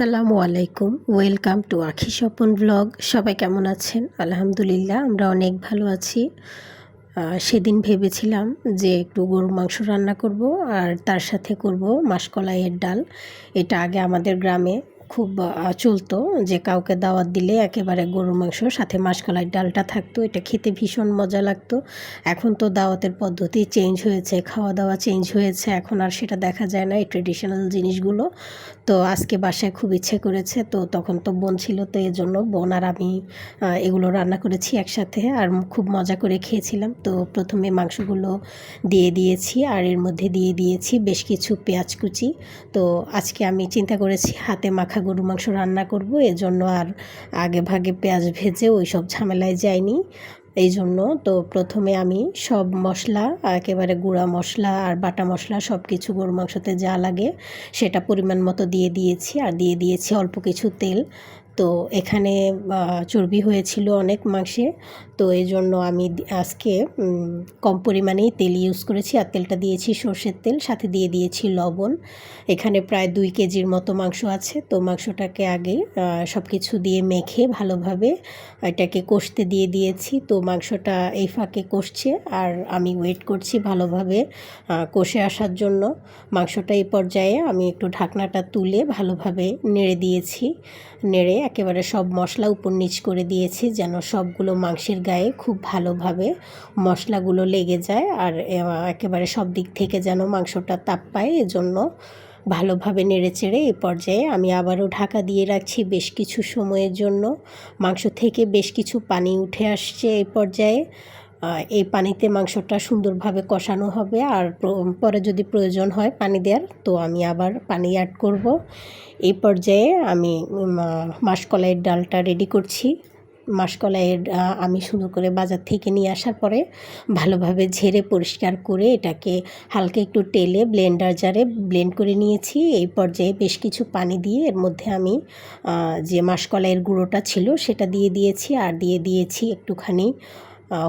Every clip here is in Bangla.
আসসালামু আলাইকুম। ওয়েলকাম টু আখি স্বপন ব্লগ সবাই কেমন আছেন? আলহামদুলিল্লাহ, আমরা অনেক ভালো আছি। সেদিন ভেবেছিলাম যে একটু গরুর মাংস রান্না করব আর তার সাথে করব মাসকলাইয়ের ডাল। এটা আগে আমাদের গ্রামে খুব চলতো যে কাউকে দাওয়াত দিলে একেবারে গরুর মাংস, সাথে মাসকলাইয়ের ডালটা থাকতো, এটা খেতে ভীষণ মজা লাগতো। এখন তো দাওয়াতের পদ্ধতি চেঞ্জ হয়েছে খাওয়া দাওয়া চেঞ্জ হয়েছে, এখন আর সেটা দেখা যায় না এই ট্রেডিশনাল জিনিসগুলো। তো আজকে বাসায় খুব ইচ্ছে করেছে, তো তখন তো বোন ছিল, তো এই জন্য বোন আর আমি এগুলো রান্না করেছি একসাথে আর খুব মজা করে খেয়েছিলাম। তো প্রথমে মাংসগুলো দিয়ে দিয়েছি আর এর মধ্যে দিয়ে দিয়েছি বেশ কিছু পেঁয়াজ কুচি। তো আজকে আমি চিন্তা করেছি হাতে মাখা গরু মাংস রান্না করব, এজন্য আর আগে ভাগে পেঁয়াজ ভেজে ওই সব ঝামেলায় যাইনি। এই জন্য তো প্রথমে আমি সব মশলা, একেবারে গুঁড়া মশলা আর বাটা মশলা সব কিছু গরু মাংসতে যা লাগে সেটা পরিমাণ মতো দিয়ে দিয়েছি। আর দিয়ে দিয়েছি অল্প কিছু তেল। তো এখানে চর্বি হয়েছিল অনেক মাংসে। তো এই জন্য আমি আজকে কম পরিমাণেই তেল ইউজ করেছি আর তেলটা দিয়েছি সর্ষের তেল, সাথে দিয়ে দিয়েছি লবণ। এখানে প্রায় দুই কেজির মতো মাংস আছে, তো মাংসটাকে আগে সব কিছু দিয়ে মেখে ভালোভাবে এটাকে কষতে দিয়ে দিয়েছি। তো মাংসটা এই ফাঁকে কষছে আর আমি ওয়েট করছি ভালোভাবে কষে আসার জন্য। মাংসটা এই পর্যায়ে আমি একটু ঢাকনাটা তুলে ভালোভাবে নেড়ে দিয়েছি। নেড়ে একেবারে সব মশলা উপর নিচ করে দিয়েছি যেন সবগুলো মাংসের গায়ে খুব ভালোভাবে মশলাগুলো লেগে যায় আর একেবারে সব দিক থেকে যেন মাংসটা তাপ পায়, এজন্য ভালোভাবে নেড়ে চেড়ে এই পর্যায়ে আমি আবারও ঢাকা দিয়ে রাখছি বেশ কিছু সময়ের জন্য। মাংস থেকে বেশ কিছু পানি উঠে আসছে এই পর্যায়ে। এই পানিতে মাংসটা সুন্দরভাবে কষানো হবে আর পরে যদি প্রয়োজন হয় পানি দেওয়ার, তো আমি আবার পানি অ্যাড করব। এই পর্যায়ে আমি মাসকলাইয়ের ডালটা রেডি করছি। মাসকলাইয়ের আমি সুন্দর করে বাজার থেকে নিয়ে আসার পরে ভালোভাবে ঝেড়ে পরিষ্কার করে এটাকে হালকা একটু টেলে ব্লেন্ডার জারে ব্লেন্ড করে নিয়েছি। এই পর্যায়ে বেশ কিছু পানি দিয়ে এর মধ্যে আমি যে মাসকলাইয়ের গুঁড়োটা ছিল সেটা দিয়ে দিয়েছি। আর দিয়ে দিয়েছি একটুখানি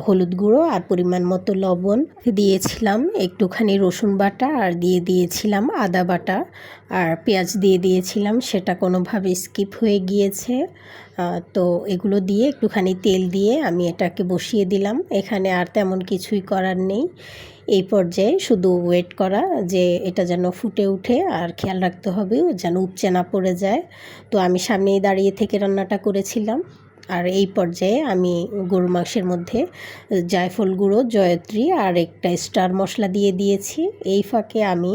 হলুদ গুঁড়ো আর পরিমাণ মতো লবণ দিয়েছিলাম, একটুখানি রসুন বাটা আর দিয়ে দিয়েছিলাম আদা বাটা আর পেঁয়াজ দিয়ে দিয়েছিলাম, সেটা কোনোভাবে স্কিপ হয়ে গিয়েছে। তো এগুলো দিয়ে একটুখানি তেল দিয়ে আমি এটাকে বসিয়ে দিলাম, এখানে আর তেমন কিছুই করার নেই। এই পর্যায়ে শুধু ওয়েট করা যে এটা যেন ফুটে উঠে আর খেয়াল রাখতে হবে যেন উপচে না পড়ে যায়। তো আমি সামনেই দাঁড়িয়ে থেকে রান্নাটা করেছিলাম। আর এই পর্যায়ে আমি গরু মাংসের মধ্যে জায়ফল গুঁড়ো, জয়ত্রী আর একটা স্টার মশলা দিয়ে দিয়েছি। এই ফাঁকে আমি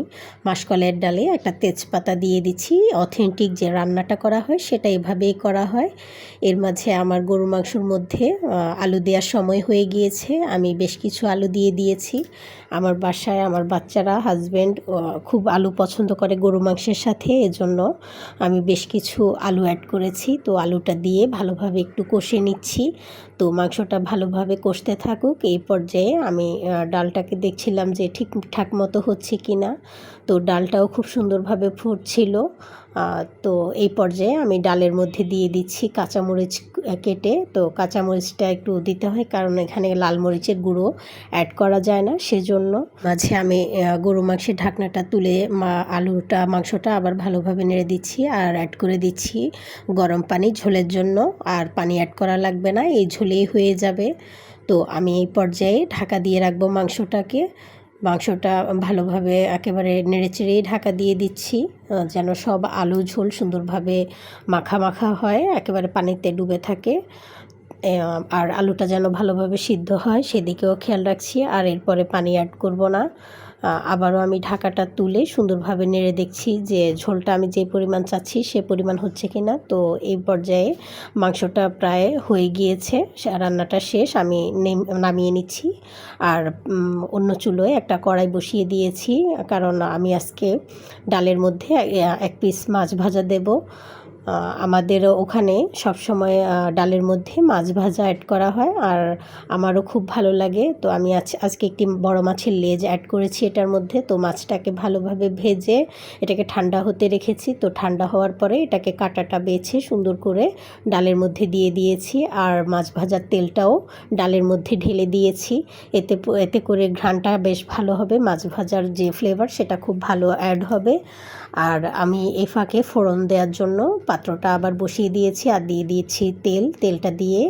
মাসকলাইয়ের ডালে একটা তেজপাতা দিয়ে দিচ্ছি। অথেন্টিক যে রান্নাটা করা হয় সেটা এভাবেই করা হয়। এর মাঝে আমার গরু মাংসর মধ্যে আলু দেওয়ার সময় হয়ে গিয়েছে। আমি বেশ কিছু আলু দিয়ে দিয়েছি। আমার বাসায় আমার বাচ্চারা হাজব্যান্ড খুব আলু পছন্দ করে গরু মাংসের সাথে। এজন্য আমি বেশ কিছু আলু অ্যাড করেছি। তো আলুটা দিয়ে ভালোভাবে একটু কষে নিচ্ছি। তো মাংসটা ভালোভাবে কষতে থাকুক। এই পর্যায়ে আমি ডালটাকে দেখছিলাম যে ঠিকঠাক মতো হচ্ছে কি না তো ডালটাও খুব সুন্দরভাবে ফুটছিল। তো এই পর্যায়ে আমি ডালের মধ্যে দিয়ে দিচ্ছি কাঁচামরিচ কেটে। তো কাঁচামরিচটা একটু দিতে হয় কারণ এখানে লাল মরিচের গুঁড়ো অ্যাড করা যায় না সেজন্য। মাঝে আমি গরু মাংসের ঢাকনাটা তুলে মা- আলুটা, মাংসটা আবার ভালোভাবে নেড়ে দিচ্ছি আর অ্যাড করে দিচ্ছি গরম পানি ঝোলের জন্য। আর পানি অ্যাড করা লাগবে না। এই ঝোলেই হয়ে যাবে। তো আমি এই পর্যায়ে ঢাকা দিয়ে রাখব মাংসটাকে। মাংসটা ভালোভাবে একেবারে নেড়েচেড়েই ঢাকা দিয়ে দিচ্ছি যেন সব আলু ঝোল সুন্দরভাবে মাখা মাখা হয়, একেবারে পানিতে ডুবে থাকে। আর আলুটা যেন ভালোভাবে সিদ্ধ হয়, সেদিকেও খেয়াল রাখছি, আর এরপরে পানি অ্যাড করব না। আবারও আমি ঢাকাটা তুলে সুন্দরভাবে নেড়ে দেখছি যে ঝোলটা আমি যে পরিমাণ চাচ্ছি সে পরিমাণ হচ্ছে কি না তো এই পর্যায়ে মাংসটা প্রায় হয়ে গিয়েছে রান্নাটা শেষ, আমি নেম- নামিয়ে নিচ্ছি। আর অন্য চুলোয় একটা কড়াই বসিয়ে দিয়েছি, কারণ আমি আজকে ডালের মধ্যে এক পিস মাছ ভাজা দেব। আমাদের ওখানে সবসময় ডালের মধ্যে মাছ ভাজা অ্যাড করা হয় আর আমারও খুব ভালো লাগে। তো আমি আজ, আজকে একটি বড় মাছের লেজ অ্যাড করেছি এটার মধ্যে। তো মাছটাকে ভালোভাবে ভেজে এটাকে ঠান্ডা হতে রেখেছি। তো ঠান্ডা হওয়ার পরে এটাকে কাটাটা বেছে সুন্দর করে ডালের মধ্যে দিয়ে দিয়েছি আর মাছ ভাজার তেলটাও ডালের মধ্যে ঢেলে দিয়েছি। এতে এতে করে ঘ্রাণটা বেশ ভালো হবে, মাছ ভাজার যে ফ্লেভার সেটা খুব ভালো অ্যাড হবে। আর আমি এই ফাঁকে ফোড়ন দেওয়ার জন্য পাত্রটা আবার বসিয়ে দিয়েছি আর দিয়ে দিয়েছি তেল। তেলটা দিয়ে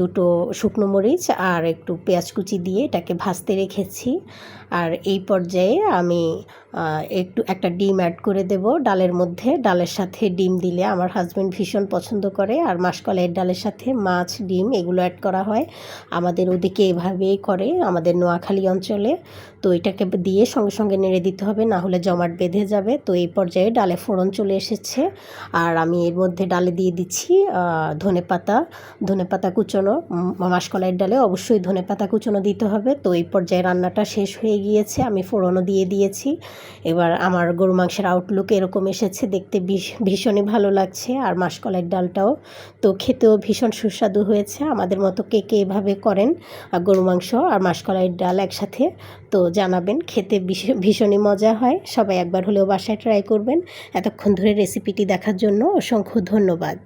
দুটো শুকনো মরিচ আর একটু পেঁয়াজ কুচি দিয়ে এটাকে ভাজতে রেখেছি। আর এই পর্যায়ে আমি একটু একটা ডিম অ্যাড করে দেব। ডালের মধ্যে, ডালের সাথে ডিম দিলে আমার হাজব্যান্ড ভীষণ পছন্দ করে। আর মাসকলাইয়ের ডালের সাথে মাছ, ডিম এগুলো অ্যাড করা হয়। আমাদের ওদিকে এভাবেই করে, আমাদের নোয়াখালী অঞ্চলে। তো এটাকে দিয়ে সঙ্গে সঙ্গে নেড়ে দিতে হবে, না হলে জমাট বেঁধে যাবে। তো এই পর্যায়ে ডালে ফোড়ন চলে এসেছে। আর আমি এর মধ্যে ডালে দিয়ে দিচ্ছি ধনে পাতা। ধনে পাতা কুচনো মাসকলাইয়ের ডালে অবশ্যই ধনে পাতা কুচনো দিতে হবে। তো এই পর্যায়ে রান্নাটা শেষ হয়ে গিয়েছে। আমি ফোড়নও দিয়ে দিয়েছি। এবার আমার গরু মাংসের আউটলুক এরকম এসেছে, দেখতে ভীষ- ভীষণই ভালো লাগছে। আর মাসকলাইয়ের ডালটাও তো খেতেও ভীষণ সুস্বাদু হয়েছে। আমাদের মতো কে কে এভাবে করেন আর গরু মাংস আর মাসকলাইয়ের ডাল একসাথে তো জানাবেন। খেতে ভীষ- ভীষণই মজা হয়। সবাই একবার হলেও বাসায় ট্রাই করবেন। এতক্ষণ ধরে রেসিপিটি দেখার জন্য অসংখ্য ধন্যবাদ।